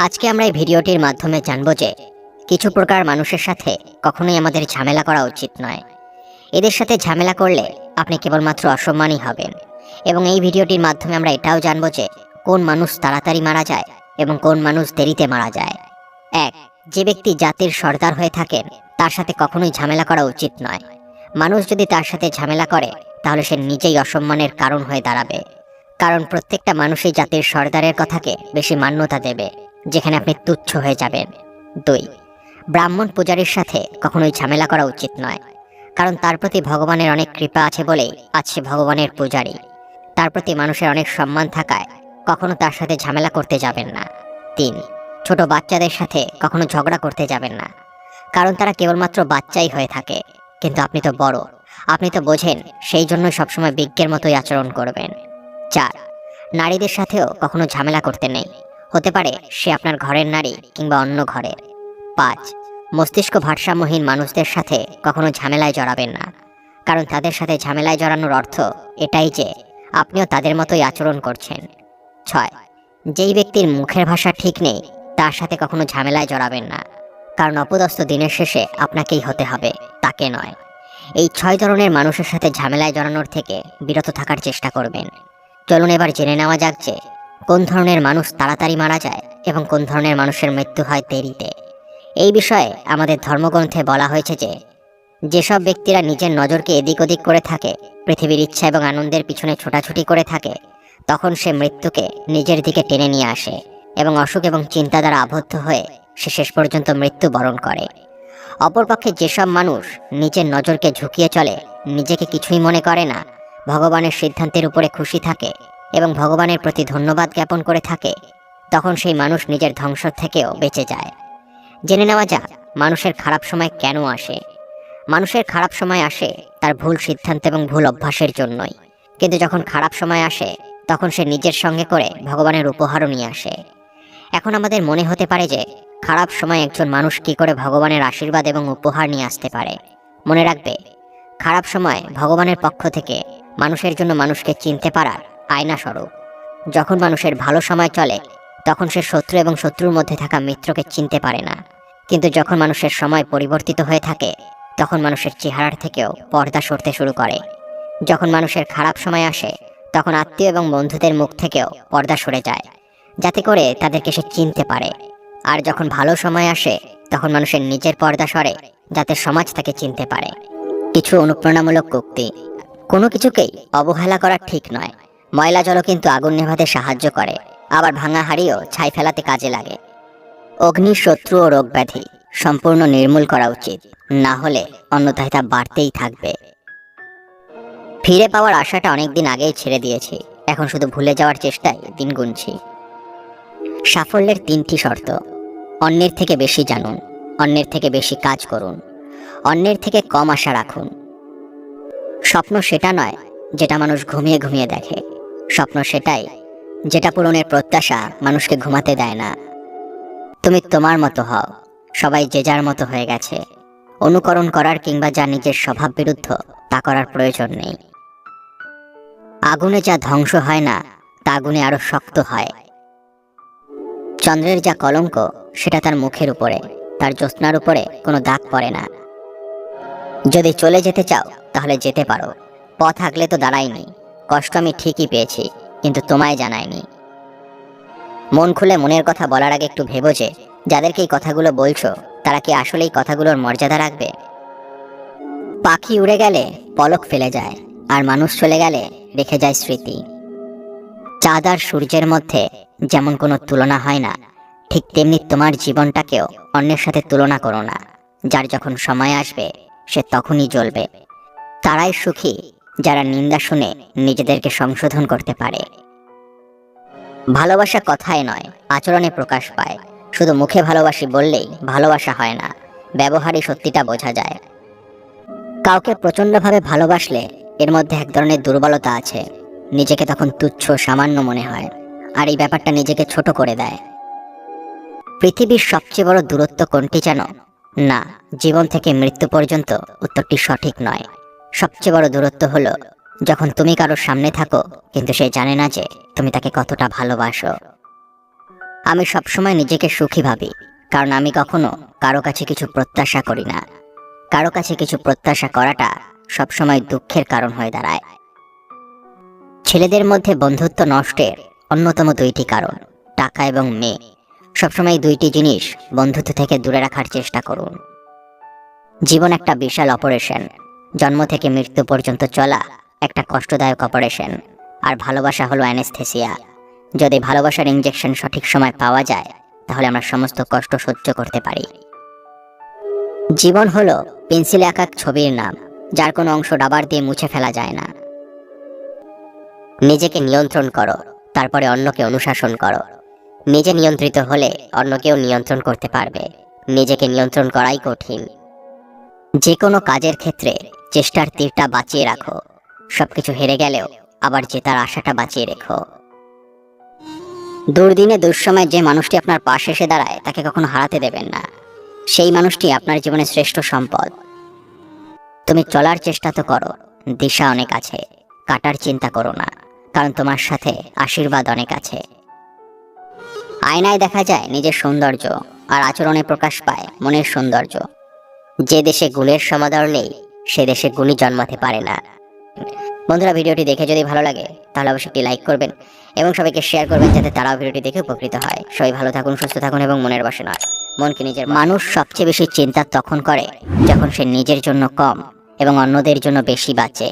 আজকে আমরা এই ভিডিওটির মাধ্যমে জানব যে কিছু প্রকার মানুষের সাথে কখনোই আমাদের ঝামেলা করা উচিত নয়। এদের সাথে ঝামেলা করলে আপনি কেবলমাত্র অসম্মানই হবেন। এবং এই ভিডিওটির মাধ্যমে আমরা এটাও জানব যে কোন মানুষ তাড়াতাড়ি মারা যায় এবং কোন মানুষ দেরিতে মারা যায়। এক, যে ব্যক্তি জাতির সর্দার হয়ে থাকেন, তার সাথে কখনোই ঝামেলা করা উচিত নয়। মানুষ যদি তার সাথে ঝামেলা করে, তাহলে সে নিজেই অসম্মানের কারণ হয়ে দাঁড়াবে। কারণ প্রত্যেকটা মানুষই জাতির সর্দারের কথাকে বেশি মান্যতা দেবে। যেখানে আপনি তুচ্ছ হয়ে যাবেন। দুই, ব্রাহ্মণ পূজারীর সাথে কখনোই ঝামেলা করা উচিত নয়। কারণ তার প্রতি ভগবানের অনেক কৃপা আছে বলেই আছে ভগবানের পূজারী। তার প্রতি মানুষের অনেক সম্মান থাকায় কখনো তার সাথে ঝামেলা করতে যাবেন না। তিন, ছোট বাচ্চাদের সাথে কখনো ঝগড়া করতে যাবেন না। কারণ তারা কেবলমাত্র বাচ্চাই হয়ে থাকে। কিন্তু আপনি তো বড়। আপনি তো বোঝেন, সেই জন্য সবসময় বিজ্ঞের মতোই আচরণ করবেন। চার, নারীদের সাথেও কখনো ঝামেলা করতে নেই। হতে পারে সে আপনার ঘরের নারী কিংবা অন্য ঘরের। পাঁচ, মস্তিষ্ক ভারসাম্যহীন মানুষদের সাথে কখনো ঝামেলায় জড়াবেন না। কারণ তাদের সাথে ঝামেলায় জড়ানোর অর্থ এটাই যে আপনিও তাদের মতোই আচরণ করছেন। ছয়, যেই ব্যক্তির মুখের ভাষা ঠিক নেই, তার সাথে কখনো ঝামেলায় জড়াবেন না। কারণ অপদস্থ দিনের শেষে আপনাকেই হতে হবে, তাকে নয়। এই ছয় ধরনের মানুষের সাথে ঝামেলায় জড়ানোর থেকে বিরত থাকার চেষ্টা করবেন। চলুন এবার জেনে নেওয়া যাক যে কোন ধরনের মানুষ তাড়াতাড়ি মারা যায় এবং কোন ধরনের মানুষের মৃত্যু হয় দেরিতে? এই বিষয়ে আমাদের ধর্মগ্রন্থে বলা হয়েছে যে, যেসব ব্যক্তিরা নিজের নজরকে এদিক ওদিক করে থাকে, পৃথিবীর ইচ্ছা এবং আনন্দের পিছনে ছোটাছুটি করে থাকে, তখন সে মৃত্যুকে নিজের দিকে টেনে নিয়ে আসে এবং অসুখ এবং চিন্তা দ্বারা আবদ্ধ হয়ে সে শেষ পর্যন্ত মৃত্যু বরণ করে। অপরপক্ষে যেসব মানুষ নিজের নজরকে ঝুঁকিয়ে চলে, নিজেকে কিছুই মনে করে না, ভগবানের সিদ্ধান্তের উপরে খুশি থাকে এবং ভগবানের প্রতি ধন্যবাদ জ্ঞাপন করে থাকে, তখন সেই মানুষ নিজের ধ্বংস থেকেও বেঁচে যায়। জেনে নেওয়া যাক, মানুষের খারাপ সময় কেন আসে। মানুষের খারাপ সময় আসে তার ভুল সিদ্ধান্ত এবং ভুল অভ্যাসের জন্যই। কিন্তু যখন খারাপ সময় আসে, তখন সে নিজের সঙ্গে করে ভগবানের উপহারও নিয়ে আসে। এখন আমাদের মনে হতে পারে যে, খারাপ সময় একজন মানুষ কি করে ভগবানের আশীর্বাদ এবং উপহার নিয়ে আসতে পারে। মনে রাখবে, খারাপ সময় ভগবানের পক্ষ থেকে মানুষের জন্য মানুষকে চিনতে পারার আয়না স্বরূপ। যখন মানুষের ভালো সময় চলে, তখন সে শত্রু এবং শত্রুর মধ্যে থাকা মিত্রকে চিনতে পারে না। কিন্তু যখন মানুষের সময় পরিবর্তিত হয়ে থাকে, তখন মানুষের চেহারার থেকেও পর্দা সরতে শুরু করে। যখন মানুষের খারাপ সময় আসে, তখন আত্মীয় এবং বন্ধুদের মুখ থেকেও পর্দা সরে যায়, যাতে করে তাদেরকে সে চিনতে পারে। আর যখন ভালো সময় আসে, তখন মানুষের নিজের পর্দা সরে, যাতে সমাজ তাকে চিনতে পারে। কিছু অনুপ্রেরণামূলক উক্তি। কোনো কিছুকেই অবহেলা করা ঠিক নয়। ময়লা জলও কিন্তু আগুন নেভাতে সাহায্য করে। আবার ভাঙা হাড়িও ছাই ফেলাতে কাজে লাগে। অগ্নি, শত্রু ও রোগ ব্যাধি সম্পূর্ণ নির্মূল করা উচিত। না হলে অন্যথায় তা বাড়তেই থাকবে। ফিরে পাওয়ার আশাটা অনেকদিন আগেই ছেড়ে দিয়েছি। এখন শুধু ভুলে যাওয়ার চেষ্টায় দিন গুনছি। সাফল্যের তিনটি শর্ত। অন্যের থেকে বেশি জানুন। অন্যের থেকে বেশি কাজ করুন। অন্যের থেকে কম আশা রাখুন। স্বপ্ন সেটা নয়, যেটা মানুষ ঘুমিয়ে ঘুমিয়ে দেখে। স্বপ্ন সেটাই, যেটা পূরণের প্রত্যাশা মানুষকে ঘুমাতে দেয় না। তুমি তোমার মতো হও, সবাই যে যার মতো হয়ে গেছে। অনুকরণ করার কিংবা যা নিজের স্বভাব বিরুদ্ধ, তা করার প্রয়োজন নেই। আগুনে যা ধ্বংস হয় না, তা আগুনে আরও শক্ত হয়। চন্দ্রের যা কলঙ্ক, সেটা তার মুখের উপরে, তার জ্যোৎস্নার উপরে কোনো দাগ পড়ে না। যদি চলে যেতে চাও, তাহলে যেতে পারো। পথ আগলে তো দাঁড়াইনি কষ্ট আমি ঠিকই পেয়েছি, কিন্তু তোমায় জানাইনি। মন খুলে মনের কথা বলার আগে একটু ভেবো যে, যাদেরকে এই কথাগুলো বলছো, তারা কি আসলে এই কথাগুলোর মর্যাদা রাখবে? পাখি উড়ে গেলে পলক ফেলে যায়, আর মানুষ চলে গেলে রেখে যায় স্মৃতি। চাঁদ আর সূর্যের মধ্যে যেমন কোনো তুলনা হয় না, ঠিক তেমনি তোমার জীবনটাকেও অন্যের সাথে তুলনা করো না, যার যখন সময় আসবে, সে তখনই জ্বলবে। তারাই সুখী যারা নিন্দা শুনে নিজেদেরকে সংশোধন করতে পারে। ভালোবাসা কথায় নয়, আচরণে প্রকাশ পায়। শুধু মুখে ভালোবাসি বললেই ভালোবাসা হয় না, ব্যবহারই সত্যিটা বোঝা যায়। কাউকে প্রচণ্ডভাবে ভালোবাসলে এর মধ্যে এক ধরনের দুর্বলতা আছে। নিজেকে তখন তুচ্ছ, সামান্য মনে হয়, আর এই ব্যাপারটা নিজেকে ছোট করে দেয়। পৃথিবীর সবচেয়ে বড় দূরত্ব কোনটি জানো না, জীবন থেকে মৃত্যু পর্যন্ত উত্তরটি সঠিক নয়। সবচেয়ে বড় দূরত্ব হলো যখন তুমি কারোর সামনে থাকো, কিন্তু সে জানে না যে তুমি তাকে কতটা ভালোবাসো। আমি সবসময় নিজেকে সুখী ভাবি, কারণ আমি কখনো কারও কাছে কিছু প্রত্যাশা করি না। কারও কাছে কিছু প্রত্যাশা করাটা সবসময় দুঃখের কারণ হয়ে দাঁড়ায়। ছেলেদের মধ্যে বন্ধুত্ব নষ্টের অন্যতম দুইটি কারণ, টাকা এবং মেয়ে। সবসময় দুইটি জিনিস বন্ধুত্ব থেকে দূরে রাখার চেষ্টা করুন। জীবন একটা বিশাল অপারেশন জন্ম থেকে মৃত্যু পর্যন্ত চলা একটা কষ্টদায়ক অপারেশন আর ভালোবাসা হলো অ্যানেস্থেসিয়া যদি ভালোবাসার ইঞ্জেকশন সঠিক সময় পাওয়া যায়, তাহলে আমরা সমস্ত কষ্ট সহ্য করতে পারি। জীবন হলো পেন্সিলে আঁকা ছবির নাম, যার কোনো অংশ রাবার দিয়ে মুছে ফেলা যায় না। নিজেকে নিয়ন্ত্রণ করো, তারপরে অন্যকে অনুশাসন করো। নিজে নিয়ন্ত্রিত হলে অন্যকেও নিয়ন্ত্রণ করতে পারবে। নিজেকে নিয়ন্ত্রণ করাই কঠিন। যে কোনো কাজের ক্ষেত্রে চেষ্টার তীরটা বাঁচিয়ে রাখো। সবকিছু হেরে গেলেও আবার জেতার আশাটা বাঁচিয়ে রেখো। দুর্দিনে দুঃসময় যে মানুষটি আপনার পাশে এসে দাঁড়ায়, তাকে কখনো হারাতে দেবেন না। সেই মানুষটি আপনার জীবনের শ্রেষ্ঠ সম্পদ। তুমি চলার চেষ্টা তো করো, দিশা অনেক আছে, কাটার চিন্তা করো না, কারণ তোমার সাথে আশীর্বাদ অনেক আছে। আয়নায় দেখা যায় নিজের সৌন্দর্য, আর আচরণে প্রকাশ পায় মনের সৌন্দর্য। যে দেশে গুলের সমাদর নেই সে দেশে গুলি জন্মাতে পারে না। বন্ধুরা, ভিডিওটি দেখে যদি ভালো লাগে, তাহলে অবশ্যই একটি লাইক করবেন এবং সবাইকে শেয়ার করবেন যাতে তারাও ভিডিওটি দেখে উপকৃত হয়। সবাই ভালো থাকুন, সুস্থ থাকুন এবং মনের বসে নয়। মনকে নিজের মানুষ সবচেয়ে বেশি চিন্তা তখন করে যখন সে নিজের জন্য কম এবং অন্যদের জন্য বেশি বাঁচে।